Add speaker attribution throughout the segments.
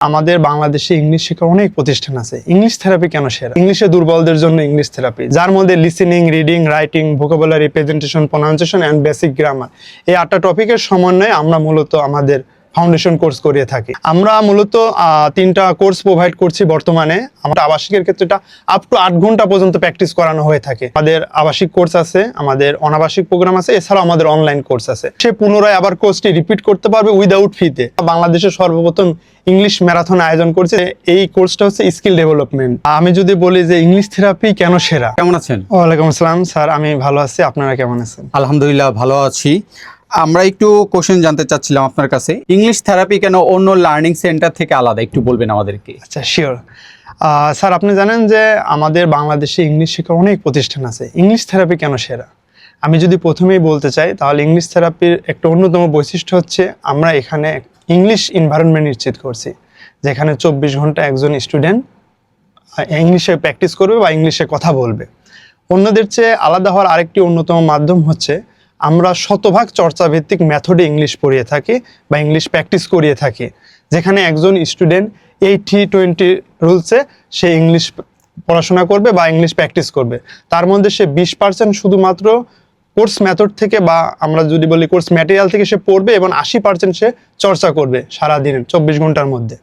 Speaker 1: আমাদের বাংলাদেশে ইংলিশ শেখার অনেক প্রতিষ্ঠান আছে। ইংলিশ থেরাপি কেন সেরা? ইংলিশে দুর্বলদের জন্য ইংলিশ থেরাপি যার মধ্যে listening reading writing vocabulary presentation pronunciation and basic grammar এই আটটা টপিকের সমন্বয়ে আমরা মূলত আমাদের ফাউন্ডেশন কোর্স করিয়ে থাকি। আমরা মূলত তিনটা কোর্স প্রোভাইড করছি বর্তমানে। আমরা আবাসিকের ক্ষেত্রে এটা আপ টু আট ঘণ্টা পর্যন্ত প্র্যাকটিস করানো হয়ে থাকে। আমাদের আবাসিক কোর্স আছে আমাদের অনাবাসিক প্রোগ্রাম আছে এছাড়াও আমাদের অনলাইন কোর্স আছে। সে পুনরায় আবার কোর্সটি রিপিট করতে পারবে উইদাউট ফিতে বাংলাদেশের সর্বপ্রথম ইংলিশ ম্যারাথন আয়োজন করছে। এই কোর্সটা হচ্ছে স্কিল ডেভেলপমেন্ট আমি যদি বলি যে ইংলিশ থেরাপি কেন সেরা?
Speaker 2: কেমন আছেন?
Speaker 1: ওয়ালাইকুম আসসালাম স্যার আমি ভালো আছি। আপনারা কেমন আছেন?
Speaker 2: আলহামদুলিল্লাহ ভালো আছি। আমরা একটু কোশ্চেন জানতে চাচ্ছিলাম আপনার কাছে। ইংলিশ থেরাপি কেন অন্য লার্নিং সেন্টার থেকে আলাদা? একটু বলবেন আমাদেরকে।
Speaker 1: আচ্ছা শিওর স্যার, আপনি জানেন যে আমাদের বাংলাদেশে ইংলিশ শেখার অনেক প্রতিষ্ঠান আছে। ইংলিশ থেরাপি কেন সেরা? আমি যদি প্রথমেই বলতে চাই, তাহলে ইংলিশ থেরাপির একটা অন্যতম বৈশিষ্ট্য হচ্ছে আমরা এখানে ইংলিশ এনভায়রনমেন্ট নিশ্চিত করছি, যেখানে চব্বিশ ঘণ্টা একজন স্টুডেন্ট ইংলিশে প্র্যাকটিস করবে বা ইংলিশে কথা বলবে। অন্যদের চেয়ে আলাদা হওয়ার আরেকটি অন্যতম মাধ্যম হচ্ছে আমরা শতভাগ চর্চা ভিত্তিক মেথডে ইংলিশ পড়িয়ে থাকি বা ইংলিশ প্র্যাকটিস করিয়ে থাকি। যেখানে একজন স্টুডেন্ট এই টি টোয়েন্টি রুলসে সে ইংলিশ পড়াশোনা করবে বা ইংলিশ প্র্যাকটিস করবে। তার মধ্যে সে বিশ পার্সেন্ট শুধুমাত্র কোর্স মেথড থেকে বা আমরা যদি বলি কোর্স ম্যাটেরিয়াল থেকে সে পড়বে এবং আশি পার্সেন্ট সে চর্চা করবে সারাদিন, চব্বিশ ঘণ্টার মধ্যে।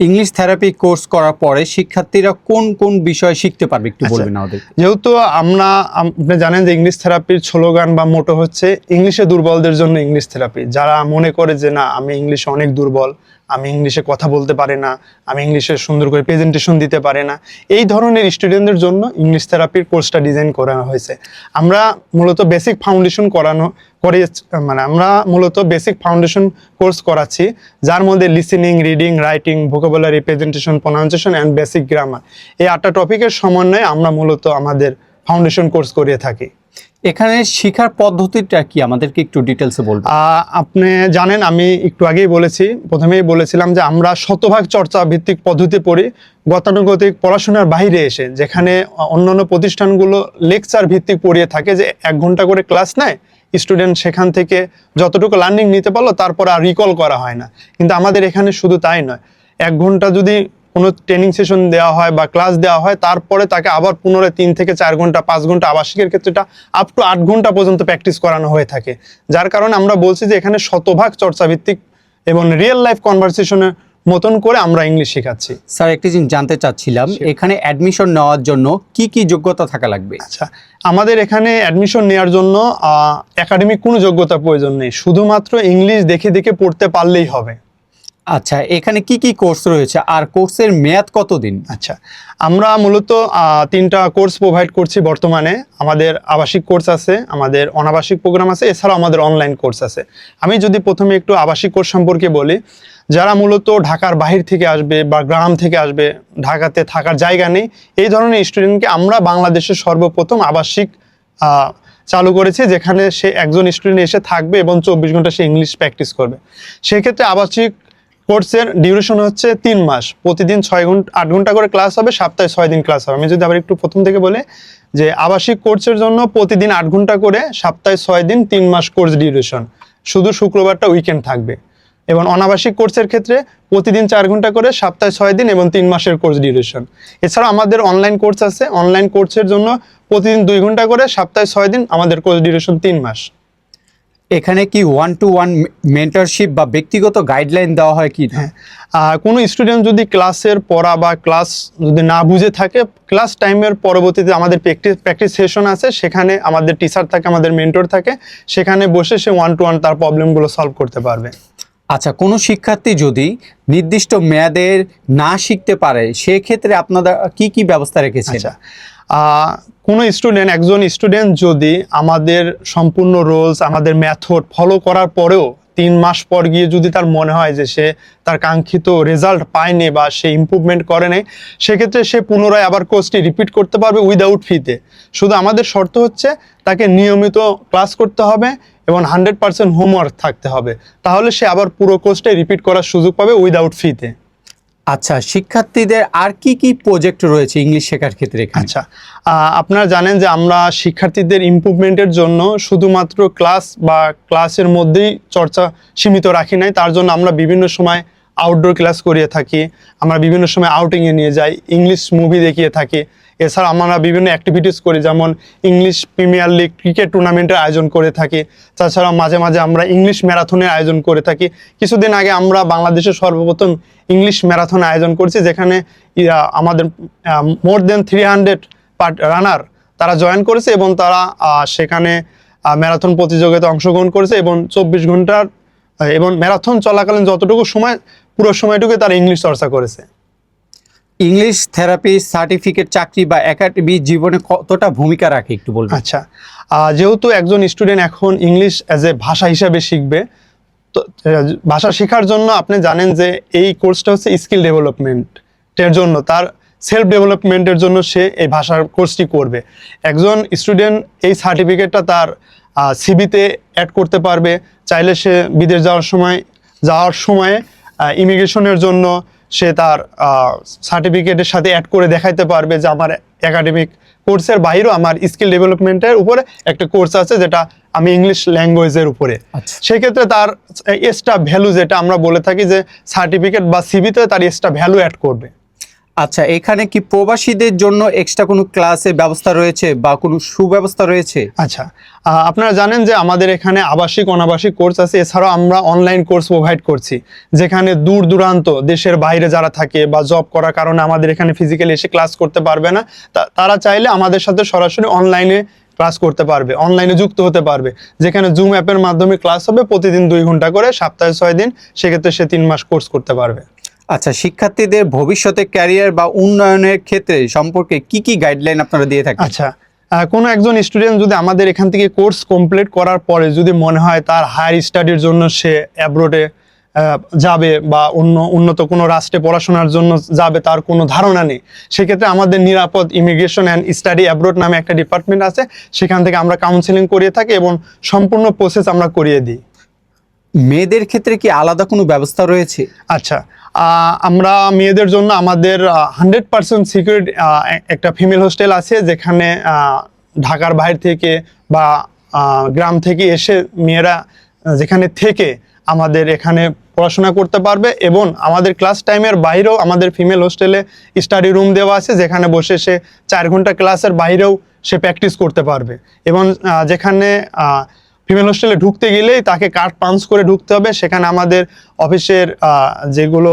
Speaker 2: ইংলিশ থেরাপি কোর্স করার পরে শিক্ষার্থীরা কোন কোন বিষয় শিখতে পারবে একটু
Speaker 1: আচ্ছা।
Speaker 2: বলবেন আমাদের
Speaker 1: যেহেতু আমরা আপনি জানেন যে ইংলিশ থেরাপির স্লোগান বা মোটো হচ্ছে ইংলিশে দুর্বলদের জন্য ইংলিশ থেরাপি যারা মনে করে যে না আমি ইংলিশে অনেক দুর্বল আমি ইংলিশে কথা বলতে পারি না আমি ইংলিশে সুন্দর করে প্রেজেন্টেশন দিতে পারি না এই ধরনের স্টুডেন্টদের জন্য ইংলিশ থেরাপির কোর্সটা ডিজাইন করানো হয়েছে আমরা মূলত বেসিক ফাউন্ডেশন করানো করে মানে আমরা মূলত বেসিক ফাউন্ডেশন কোর্স করাচ্ছি যার মধ্যে listening reading writing vocabulary presentation pronunciation and basic grammar এই আটটা টপিকের সমন্বয়ে আমরা মূলত আমাদের ফাউন্ডেশন কোর্স করিয়ে থাকি।
Speaker 2: এখানে শিখার পদ্ধতিটা কি? আমাদেরকে একটু ডিটেলসে বলবেন।
Speaker 1: আপনি জানেন আমি একটু আগেই বলেছি প্রথমেই বলেছিলাম যে আমরা শতভাগ চর্চা ভিত্তিক পদ্ধতি পড়ি গতানুগতিক পড়াশোনার বাইরে এসে যেখানে অন্যান্য প্রতিষ্ঠানগুলো লেকচার ভিত্তিক পড়িয়ে থাকে যে এক ঘণ্টা করে ক্লাস নেয় স্টুডেন্ট সেখান থেকে যতটুকু লার্নিং নিতে পারল, তারপর আর রিকল করা হয় না। কিন্তু আমাদের এখানে শুধু তাই নয়। এক ঘণ্টা যদি কোনো ট্রেনিং সেশন দেওয়া হয় বা ক্লাস দেওয়া হয়, তারপরে তাকে আবার পুনরায় তিন থেকে চার ঘণ্টা, পাঁচ ঘণ্টা আবাসিকের ক্ষেত্রে এটা আপ টু আট ঘণ্টা পর্যন্ত প্র্যাকটিস করানো হয়ে থাকে। যার কারণে আমরা বলছি যে এখানে শতভাগ চর্চাভিত্তিক এবং রিয়েল লাইফ কনভারসেশনের মতন করে আমরা ইংলিশ শেখাচ্ছি।
Speaker 2: স্যার একটি জিনিস জানতে চাচ্ছিলাম এখানে অ্যাডমিশন নেওয়ার জন্য কি কি যোগ্যতা থাকা লাগবে?
Speaker 1: আচ্ছা আমাদের এখানে অ্যাডমিশন নেওয়ার জন্য একাডেমিক কোনো যোগ্যতা প্রয়োজন নেই। শুধুমাত্র ইংলিশ দেখে দেখে পড়তে পারলেই হবে।
Speaker 2: আচ্ছা এখানে কি কি কোর্স রয়েছে আর কোর্সের মেয়াদ কতদিন?
Speaker 1: আচ্ছা আমরা মূলত তিনটা কোর্স প্রোভাইড করছি বর্তমানে। আমাদের আবাসিক কোর্স আছে, আমাদের অনাবাসিক প্রোগ্রাম আছে, এছাড়াও আমাদের অনলাইন কোর্স আছে। আমি যদি প্রথমে একটু আবাসিক কোর্স সম্পর্কে বলি, যারা মূলত ঢাকার বাহির থেকে আসবে বা গ্রাম থেকে আসবে, ঢাকাতে থাকার জায়গা নেই, এই ধরনের স্টুডেন্টকে আমরা বাংলাদেশের সর্বপ্রথম আবাসিক চালু করেছি, যেখানে সে একজন স্টুডেন্ট এসে থাকবে এবং চব্বিশ ঘণ্টা সে ইংলিশ প্র্যাকটিস করবে। সেক্ষেত্রে আবাসিক কোর্সের ডিউরেশন হচ্ছে তিন মাস। প্রতিদিন ছয় ঘণ্টা আট ঘণ্টা করে ক্লাস হবে, সপ্তাহে ছয় দিন ক্লাস হবে। আমি যদি আবার একটু প্রথম থেকে বলি যে আবাসিক কোর্সের জন্য প্রতিদিন আট ঘণ্টা করে সপ্তাহে ছয় দিন তিন মাস কোর্স ডিউরেশন শুধু শুক্রবারটা উইকেন্ড থাকবে। এবং অনাবাসিক কোর্সের ক্ষেত্রে প্রতিদিন চার ঘণ্টা করে সপ্তাহে ছয় দিন এবং তিন মাসের কোর্স ডিউরেশন এছাড়া আমাদের অনলাইন কোর্স আছে। অনলাইন কোর্সের জন্য প্রতিদিন দুই ঘণ্টা করে সপ্তাহে ছয় দিন আমাদের কোর্স ডিউরেশন তিন মাস।
Speaker 2: এখানে কি ওয়ান টু ওয়ান মেন্টারশিপ বা ব্যক্তিগত গাইডলাইন দেওয়া হয় কি
Speaker 1: হ্যাঁ আহ, কোনো স্টুডেন্ট যদি ক্লাসের পড়া বা ক্লাস যদি না বুঝে থাকে ক্লাস টাইমের পরবর্তীতে আমাদের প্র্যাকটিস প্র্যাকটিস সেশন আছে সেখানে আমাদের টিচার থাকে আমাদের মেন্টর থাকে সেখানে বসে সে ওয়ান টু ওয়ান তার প্রবলেমগুলো সলভ করতে পারবে।
Speaker 2: আচ্ছা কোনো শিক্ষার্থী যদি নির্দিষ্ট মেয়াদের না শিখতে পারে সেক্ষেত্রে আপনারা কি কি ব্যবস্থা রেখেছেন?
Speaker 1: আচ্ছা কোনো স্টুডেন্ট একজন স্টুডেন্ট যদি আমাদের সম্পূর্ণ রোলস আমাদের মেথড ফলো করার পরেও তিন মাস পর গিয়ে যদি তার মনে হয় যে সে তার কাঙ্ক্ষিত রেজাল্ট পায়নি বা সে ইমপ্রুভমেন্ট করে নাই, সেক্ষেত্রে সে পুনরায় আবার কোর্সটি রিপিট করতে পারবে উইদাউট ফিতে শুধু আমাদের শর্ত হচ্ছে তাকে নিয়মিত ক্লাস করতে হবে এবং হান্ড্রেড পার্সেন্ট হোমওয়ার্ক থাকতে হবে। তাহলে সে আবার পুরো কোর্সটাই রিপিট করার সুযোগ পাবে উইদাউট ফিতে
Speaker 2: আচ্ছা শিক্ষার্থীদের আর কি কি প্রজেক্ট রয়েছে ইংলিশ শেখার ক্ষেত্রে
Speaker 1: আচ্ছা আপনারা জানেন যে আমরা শিক্ষার্থীদের ইম্প্রুভমেন্টের জন্য শুধুমাত্র ক্লাস বা ক্লাসের মধ্যেই চর্চা সীমিত রাখি নাই। তার জন্য আমরা বিভিন্ন সময় আউটডোর ক্লাস করিয়ে থাকি, আমরা বিভিন্ন সময় আউটিংয়ে নিয়ে যাই ইংলিশ মুভি দেখিয়ে থাকি। এছাড়া আমরা বিভিন্ন অ্যাক্টিভিটিস করি, যেমন ইংলিশ প্রিমিয়ার লিগ ক্রিকেট টুর্নামেন্টের আয়োজন করে থাকি। তাছাড়া মাঝে মাঝে আমরা ইংলিশ ম্যারাথনের আয়োজন করে থাকি। কিছুদিন আগে আমরা বাংলাদেশের সর্বপ্রথম ইংলিশ ম্যারাথন আয়োজন করছি, যেখানে আমাদের more than three hundred part runner তারা জয়েন করেছে এবং তারা সেখানে ম্যারাথন প্রতিযোগিতায় অংশগ্রহণ করেছে এবং চব্বিশ ঘণ্টার এবং ম্যারাথন চলাকালীন যতটুকু সময়, পুরো সময়টুকু তারা ইংলিশ চর্চা করেছে।
Speaker 2: ইংলিশ থেরাপি, সার্টিফিকেট, চাকরি বা একাডেমি জীবনে কতটা ভূমিকা রাখে একটু বলবেন?
Speaker 1: আচ্ছা যেহেতু একজন স্টুডেন্ট এখন ইংলিশ অ্যাজ এ ভাষা হিসাবে শিখবে, তো ভাষা শেখার জন্য আপনি জানেন যে এই কোর্সটা হচ্ছে স্কিল ডেভেলপমেন্টের জন্য, তার সেলফ ডেভেলপমেন্টের জন্য সে এই ভাষার কোর্সটি করবে। একজন স্টুডেন্ট এই সার্টিফিকেটটা তার সিবিতে অ্যাড করতে পারবে, চাইলে সে বিদেশ যাওয়ার সময় যাওয়ার সময় ইমিগ্রেশনের জন্য সে তার সার্টিফিকেটের সাথে অ্যাড করে দেখাইতে পারবে যে আমার একাডেমিক কোর্সের বাইরেও আমার স্কিল ডেভেলপমেন্টের উপরে একটা কোর্স আছে যেটা আমি ইংলিশ ল্যাঙ্গুয়েজের উপরে।
Speaker 2: আচ্ছা।
Speaker 1: সেক্ষেত্রে তার এক্সট্রা ভ্যালু যেটা আমরা বলে থাকি যে সার্টিফিকেট বা সিবিতে তার এক্সট্রা ভ্যালু অ্যাড করবে।
Speaker 2: আচ্ছা এখানে কি প্রবাসীদের জন্য এক্সট্রা কোনো ক্লাসের ব্যবস্থা রয়েছে বা কোনো সুব্যবস্থা রয়েছে?
Speaker 1: আচ্ছা আপনারা জানেন যে আমাদের এখানে আবাসিক, অনাবাসিক কোর্স আছে, এছাড়াও আমরা অনলাইন কোর্স প্রোভাইড করছি, যেখানে দূর দূরান্ত দেশের বাইরে যারা থাকে বা জব করার কারণে আমাদের এখানে ফিজিক্যালি এসে ক্লাস করতে পারবে না তারা চাইলে আমাদের সাথে সরাসরি অনলাইনে ক্লাস করতে পারবে অনলাইনে যুক্ত হতে পারবে, যেখানে জুম অ্যাপের মাধ্যমে ক্লাস হবে, প্রতিদিন দুই ঘণ্টা করে, সপ্তাহে ছয় দিন, সেক্ষেত্রে সে তিন মাস কোর্স করতে পারবে।
Speaker 2: আচ্ছা শিক্ষার্থীদের ভবিষ্যতে ক্যারিয়ার বা উন্নয়নের ক্ষেত্রে সম্পর্কে কি কি গাইডলাইন আপনারা দিয়ে থাকেন?
Speaker 1: আচ্ছা কোনো একজন স্টুডেন্ট যদি আমাদের এখান থেকে কোর্স কমপ্লিট করার পরে যদি মনে হয় তার হায়ার স্টাডির জন্য সে অ্যাব্রোডে যাবে বা অন্য, উন্নত কোনো রাষ্ট্রে পড়াশোনার জন্য যাবে তার কোনো ধারণা নেই, সেক্ষেত্রে আমাদের নিরাপদ ইমিগ্রেশন অ্যান্ড স্টাডি অ্যাব্রোড নামে একটা ডিপার্টমেন্ট আছে, সেখান থেকে আমরা কাউন্সেলিং করিয়ে থাকি এবং সম্পূর্ণ প্রসেস আমরা করিয়ে দিই।
Speaker 2: মেয়েদের ক্ষেত্রে কি আলাদা কোনো ব্যবস্থা রয়েছে?
Speaker 1: আচ্ছা আমরা মেয়েদের জন্য আমাদের হান্ড্রেড পার্সেন্ট সিকিউরিটি একটা ফিমেল হোস্টেল আছে যেখানে ঢাকার বাইরে থেকে বা গ্রাম থেকে এসে মেয়েরা যেখানে থেকে আমাদের এখানে পড়াশোনা করতে পারবে এবং আমাদের ক্লাস টাইমের বাইরেও আমাদের ফিমেল হোস্টেলে স্টাডি রুম দেওয়া আছে যেখানে বসে সে চার ঘণ্টা ক্লাসের বাইরেও সে প্র্যাকটিস করতে পারবে এবং যেখানে ফিমেল হোস্টেলে ঢুকতে গেলেই তাকে কার্ড পাঞ্চ করে ঢুকতে হবে। সেখানে আমাদের অফিসের যেগুলো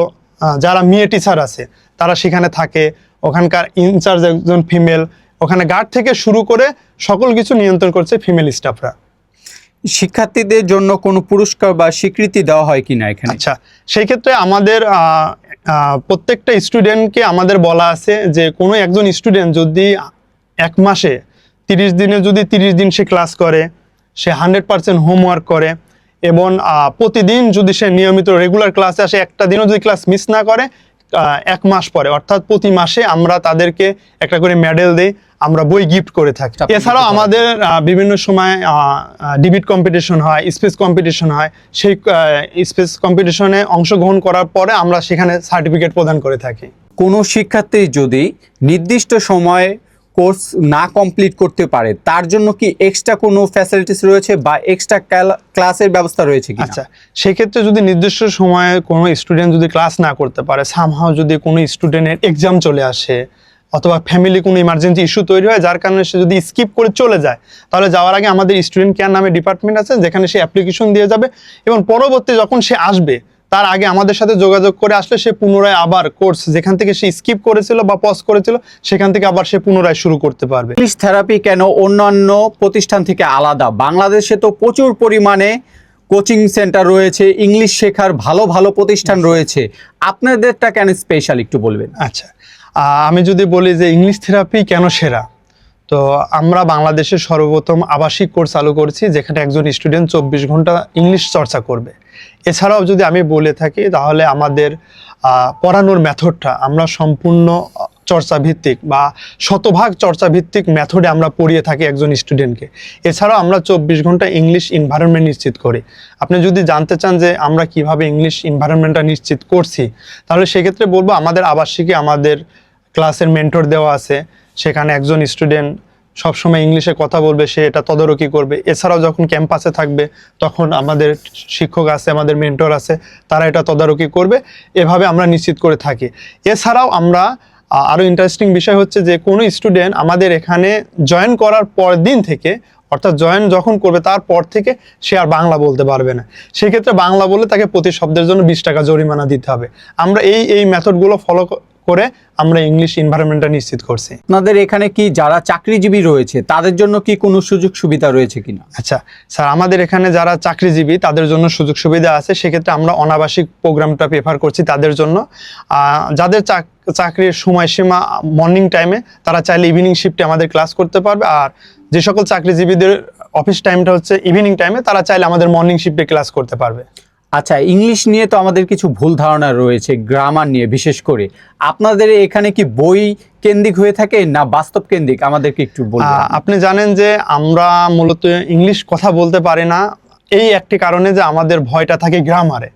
Speaker 1: যারা মেয়ে টিচার আছে তারা সেখানে থাকে। ওখানকার ইনচার্জ একজন ফিমেল ওখানে গার্ড থেকে শুরু করে সকল কিছু নিয়ন্ত্রণ করছে ফিমেল স্টাফরা
Speaker 2: শিক্ষার্থীদের জন্য কোনো পুরস্কার বা স্বীকৃতি দেওয়া হয় কিনা এখানে?
Speaker 1: আচ্ছা সেই ক্ষেত্রে আমাদের প্রত্যেকটা স্টুডেন্টকে আমাদের বলা আছে যে কোনো একজন স্টুডেন্ট যদি এক মাসে তিরিশ দিনে যদি তিরিশ দিন সে ক্লাস করে সে হান্ড্রেড পার্সেন্ট হোমওয়ার্ক করে এবং প্রতিদিন যদি সে নিয়মিত রেগুলার ক্লাসে আসে একটা দিনও যদি ক্লাস মিস না করে এক মাস পরে অর্থাৎ প্রতি মাসে আমরা তাদেরকে একটা করে মেডেল দেই আমরা বই গিফট করে থাকি। এছাড়াও আমাদের বিভিন্ন সময় ডিবিট কম্পিটিশন হয় স্পেস কম্পিটিশন হয় সেই স্পেস কম্পিটিশনে অংশগ্রহণ করার পরে আমরা সেখানে সার্টিফিকেট প্রদান করে থাকি।
Speaker 2: কোনো শিক্ষার্থী যদি নির্দিষ্ট সময়ে কোর্স না কমপ্লিট করতে পারে, তার জন্য কি এক্সট্রা কোনো ফ্যাসিলিটিস রয়েছে বা এক্সট্রা ক্লাসের ব্যবস্থা রয়েছে কি
Speaker 1: আচ্ছা সেক্ষেত্রে যদি নির্দিষ্ট সময়ে কোনো স্টুডেন্ট যদি ক্লাস না করতে পারে সামহাও যদি কোনো স্টুডেন্টের এক্সাম চলে আসে, অথবা ফ্যামিলি কোনো ইমার্জেন্সি ইস্যু তৈরি হয়, যার কারণে সে যদি স্কিপ করে চলে যায়, তাহলে যাওয়ার আগে আমাদের স্টুডেন্ট কেয়ার নামে ডিপার্টমেন্ট আছে, যেখানে সে অ্যাপ্লিকেশন দিয়ে যাবে এবং পরবর্তী যখন সে আসবে তার আগে আমাদের সাথে যোগাযোগ করে আসলে সে পুনরায় আবার কোর্স যেখান থেকে সে স্কিপ করেছিল বা পজ করেছিল সেখান থেকে আবার সে পুনরায় শুরু করতে পারবে।
Speaker 2: ইংলিশ থেরাপি কেন অন্যান্য প্রতিষ্ঠান থেকে আলাদা? বাংলাদেশে তো প্রচুর পরিমাণে কোচিং সেন্টার রয়েছে ইংলিশ শেখার ভালো ভালো প্রতিষ্ঠান রয়েছে। আপনাদেরটা কেন স্পেশাল একটু বলবেন?
Speaker 1: আচ্ছা আমি যদি বলি যে ইংলিশ থেরাপি কেন সেরা? তো আমরা বাংলাদেশের সর্বপ্রথম আবাসিক কোর্স চালু করছি যেখানে একজন স্টুডেন্ট চব্বিশ ঘণ্টা ইংলিশ চর্চা করবে। এছাড়াও যদি আমি বলে থাকি, তাহলে আমাদের পড়ানোর মেথডটা আমরা সম্পূর্ণ চর্চা ভিত্তিক বা শতভাগ চর্চা ভিত্তিক মেথডে আমরা পড়িয়ে থাকি একজন স্টুডেন্টকে। এছাড়াও আমরা চব্বিশ ঘণ্টা ইংলিশ এনভায়রনমেন্ট নিশ্চিত করি। আপনি যদি জানতে চান যে আমরা কীভাবে ইংলিশ এনভায়রনমেন্টটা নিশ্চিত করছি, তাহলে সেক্ষেত্রে বলব আমাদের আবাসিকে আমাদের ক্লাসের মেন্টর দেওয়া আছে। সেখানে একজন স্টুডেন্ট সবসময় ইংলিশে কথা বলবে, সে এটা তদারকি করবে। এছাড়াও যখন ক্যাম্পাসে থাকবে, তখন আমাদের শিক্ষক আছে, আমাদের মেন্টর আছে, তারা এটা তদারকি করবে। এভাবে আমরা নিশ্চিত করে থাকি। এছাড়াও আমরা আরও ইন্টারেস্টিং বিষয় হচ্ছে যে, কোনো স্টুডেন্ট আমাদের এখানে জয়েন করার পর দিন থেকে, অর্থাৎ জয়েন যখন করবে, তারপর থেকে সে আর বাংলা বলতে পারবে না। সেক্ষেত্রে বাংলা বলে তাকে প্রতি শব্দের জন্য বিশ টাকা জরিমানা দিতে হবে। আমরা এই এই মেথডগুলো ফলো করে আমরা ইংলিশ এনভায়রনমেন্টটা নিশ্চিত করছি।
Speaker 2: আপনাদের এখানে কি যারা চাকরিজীবী রয়েছে তাদের জন্য কি কোনো সুযোগ সুবিধা রয়েছে কিনা?
Speaker 1: আচ্ছা স্যার আমাদের এখানে যারা চাকরিজীবী তাদের জন্য সুযোগ সুবিধা আছে। সেক্ষেত্রে আমরা অনাবাসিক প্রোগ্রামটা প্রেফার করছি তাদের জন্য। আহ, যাদের চাক- চাকরির সময়সীমা মর্নিং টাইমে তারা চাইলে ইভিনিং শিফটে আমাদের ক্লাস করতে পারবে। আর যে সকল চাকরিজীবীদের অফিস টাইমটা হচ্ছে ইভিনিং টাইমে তারা চাইলে আমাদের মর্নিং শিফটে ক্লাস করতে পারবে।
Speaker 2: আচ্ছা ইংলিশ নিয়ে তো আমাদের কিছু ভুল ধারণা রয়েছে, গ্রামার নিয়ে বিশেষ করে। আপনাদের এখানে কি বই কেন্দ্রিক হয়ে থাকে না বাস্তব কেন্দ্রিক? আমাদেরকে একটু
Speaker 1: বলুন আপনি জানেন যে আমরা মূলত ইংলিশ কথা বলতে পারি না। এই একটি কারণে যে আমাদের ভয়টা থাকে গ্রামারে।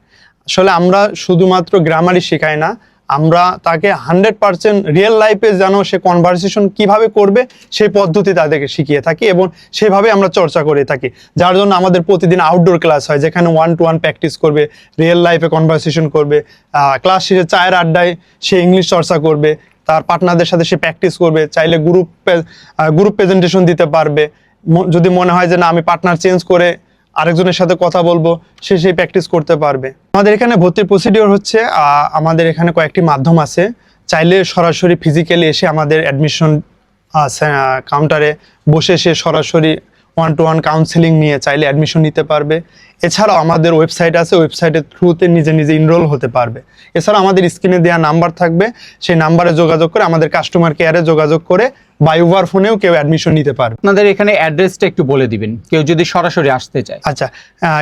Speaker 1: আসলে আমরা শুধুমাত্র গ্রামারই শেখাই না আমরা তাকে হান্ড্রেড পার্সেন্ট রিয়েল লাইফে যেন সে কনভারসেশন কীভাবে করবে, সেই পদ্ধতি তাদেরকে শিখিয়ে থাকি এবং সেভাবে আমরা চর্চা করে থাকি। যার জন্য আমাদের প্রতিদিন আউটডোর ক্লাস হয়, যেখানে ওয়ান টু ওয়ান প্র্যাকটিস করবে রিয়েল লাইফে কনভারসেশন করবে ক্লাস শেষে চায়ের আড্ডায় সে ইংলিশ চর্চা করবে, তার পার্টনারদের সাথে সে প্র্যাকটিস করবে, চাইলে গ্রুপ গ্রুপ প্রেজেন্টেশন দিতে পারবে। যদি মনে হয় যে না, আমি পার্টনার চেঞ্জ করে আরেকজনের সাথে কথা বলব, সে সেই প্র্যাকটিস করতে পারবে। আমাদের এখানে ভর্তির প্রসিডিওর হচ্ছে আমাদের এখানে কয়েকটি মাধ্যম আছে। চাইলে সরাসরি ফিজিক্যালি এসে আমাদের অ্যাডমিশন কাউন্টারে বসে সে সরাসরি ওয়ান টু ওয়ান কাউন্সেলিং নিয়ে চাইলে অ্যাডমিশন নিতে পারবে। এছাড়াও আমাদের ওয়েবসাইট আছে ওয়েবসাইটের থ্রুতে নিজে নিজে ইনরোল হতে পারবে। এছাড়াও আমাদের স্ক্রিনে দেওয়া নাম্বার থাকবে সেই নাম্বারে যোগাযোগ করে আমাদের কাস্টমার কেয়ারে যোগাযোগ করে বা ওভার ফোনেও কেউ অ্যাডমিশন নিতে পারবে।
Speaker 2: আপনাদের এখানে অ্যাড্রেসটা একটু বলে দিবেন কেউ যদি সরাসরি আসতে চায়।
Speaker 1: আচ্ছা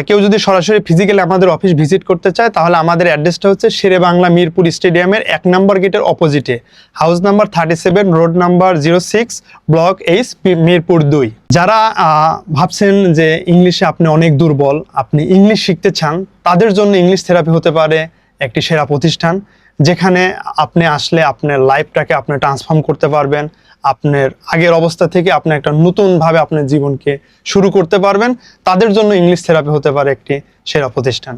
Speaker 1: কেউ যদি সরাসরি ফিজিক্যালি আমাদের অফিস ভিজিট করতে চায় তাহলে আমাদের অ্যাড্রেসটা হচ্ছে শেরে বাংলা মিরপুর স্টেডিয়ামের এক নম্বর গেটের অপোজিটে house number thirty seven road number zero six block H Mirpur দুই। যারা আহ, ভাবছেন যে ইংলিশে আপনি অনেক দুর্বল আপনি ইংলিশ শিখতে চান, তাদের জন্য ইংলিশ থেরাপি হতে পারে একটি সেরা প্রতিষ্ঠান, যেখানে আপনি আসলে আপনার লাইফটাকে আপনি ট্রান্সফর্ম করতে পারবেন, আপনার আগের অবস্থা থেকে আপনি একটা নতুনভাবে আপনার জীবনকে শুরু করতে পারবেন, তাদের জন্য ইংলিশ থেরাপি হতে পারে একটি সেরা প্রতিষ্ঠান।